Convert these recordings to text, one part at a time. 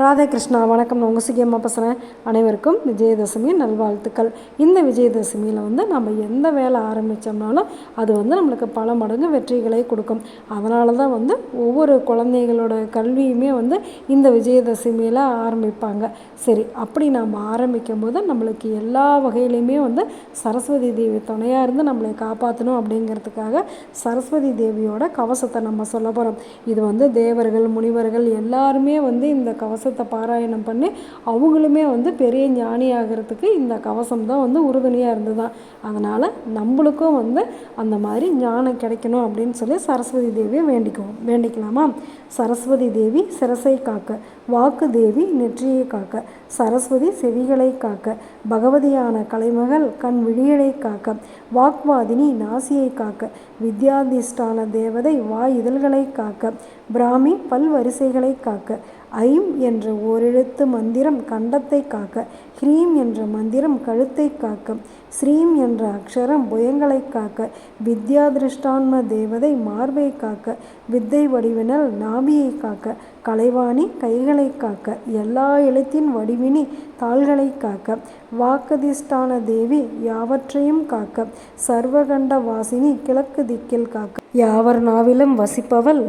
ராதே கிருஷ்ணா வணக்கம். நான் உங்கள் சிகியம்மா பேசுகிறேன் அனைவருக்கும் விஜயதசமி நல்வாழ்த்துக்கள். இந்த விஜயதசமியில் வந்து நம்ம எந்த வேலை ஆரம்பித்தோம்னாலும் அது வந்து நம்மளுக்கு பல மடங்கு வெற்றிகளை கொடுக்கும். அதனால தான் வந்து ஒவ்வொரு குழந்தைகளோட கல்வியுமே வந்து இந்த விஜயதசமியில் ஆரம்பிப்பாங்க. சரி அப்படி நம்ம ஆரம்பிக்கும் போது நம்மளுக்கு எல்லா வகையிலையுமே வந்து சரஸ்வதி தேவி துணையாக இருந்து நம்மளை காப்பாற்றணும் அப்படிங்கிறதுக்காக சரஸ்வதி தேவியோட கவசத்தை நம்ம சொல்ல போகிறோம் இது வந்து தேவர்கள் முனிவர்கள் எல்லாருமே வந்து இந்த கவசத்தை பாராயணம் பண்ணி அவங்களுமே வந்து பெரிய ஞானி ஆகிறதுக்கு இந்த கவசம் தான் வந்து உறுதுணையாக இருந்ததுதான் அதனால் நம்மளுக்கும் வந்து அந்த மாதிரி ஞானம் கிடைக்கணும் அப்படின்னு சொல்லி சரஸ்வதி தேவியை வேண்டிக்குவோம். வேண்டிக்கலாமா? சரஸ்வதி தேவி சிரசை காக்க வாக்கு தேவி நெற்றியை காக்க சரஸ்வதி செவிகளை காக்க பகவதியான கலைமகள் கண் விழியலை காக்க வாக்வாதினி நாசியை காக்க வித்யாதிஷ்டான தேவதை வாய் இதழ்களை காக்க பிராமி பல்வரிசைகளை காக்க ஐம் என்ற ஓரெழுத்து மந்திரம் கண்டத்தை காக்க ஹ்ரீம் என்ற மந்திரம் கழுத்தை காக்க ஸ்ரீம் என்ற அக்ஷரம் புயங்களை காக்க வித்யாதிருஷ்டான்ம தேவதை மார்பை காக்க வித்தை வடிவினல் நாபியை காக்க கலைவாணி கைகளை காக்க எல்லா எழுத்தின் வடிவினி தாள்களை காக்க வாக்கதிஷ்டான தேவி யாவற்றையும் காக்க சர்வகண்ட வாசினி கிழக்கு திக்கில் காக்க. யாவர் நாவிலும் வசிப்பவள்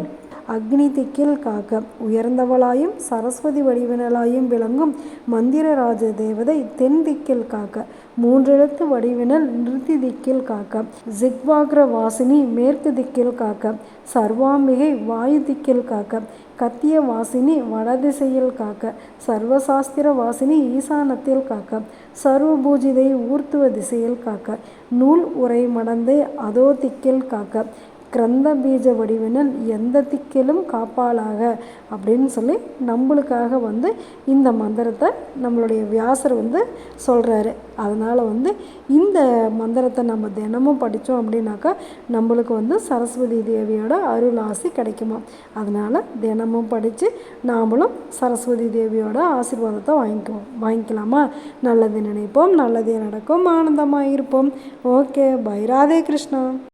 அக்னி திக்கில் காக்க. உயர்ந்தவளாயும் சரஸ்வதி வடிவினலாயும் விளங்கும் மந்திரராஜ தேவதை தென் திக்கில் காக்க. மூன்றெழுத்து வடிவினல் நிறுத்தி திக்கில் காக்க. ஜிக்வாக்ர வாசினி மேற்கு திக்கில் காக்க. சர்வாம்பிகை வாயு திக்கில் காக்க. கத்திய வாசினி வடதிசையில் காக்க. சர்வசாஸ்திர வாசினி ஈசானத்தில் காக்க. சர்வபூஜிதை ஊர்த்துவ திசையில் காக்க. நூல் உரை மடந்தை அதோ திக்கில் காக்க. கிரந்த பீஜ வடிவினில் எந்த திக்கிலும் காப்பாளாக அப்படின்னு சொல்லி நம்மளுக்காக வந்து இந்த மந்திரத்தை நம்மளுடைய வியாசர் வந்து சொல்கிறாரு அதனால் வந்து இந்த மந்திரத்தை நம்ம தினமும் படித்தோம் அப்படின்னாக்கா நம்மளுக்கு வந்து சரஸ்வதி தேவியோட அருள் ஆசி கிடைக்குமா? அதனால் தினமும் படித்து நாமளும் சரஸ்வதி தேவியோட ஆசீர்வாதத்தை வாங்கிக்குவோம் வாங்கிக்கலாமா? நல்லது நினைப்போம் நல்லதே நடக்கும் ஆனந்தமாக இருப்போம் ஓகே பை ராதே கிருஷ்ணா.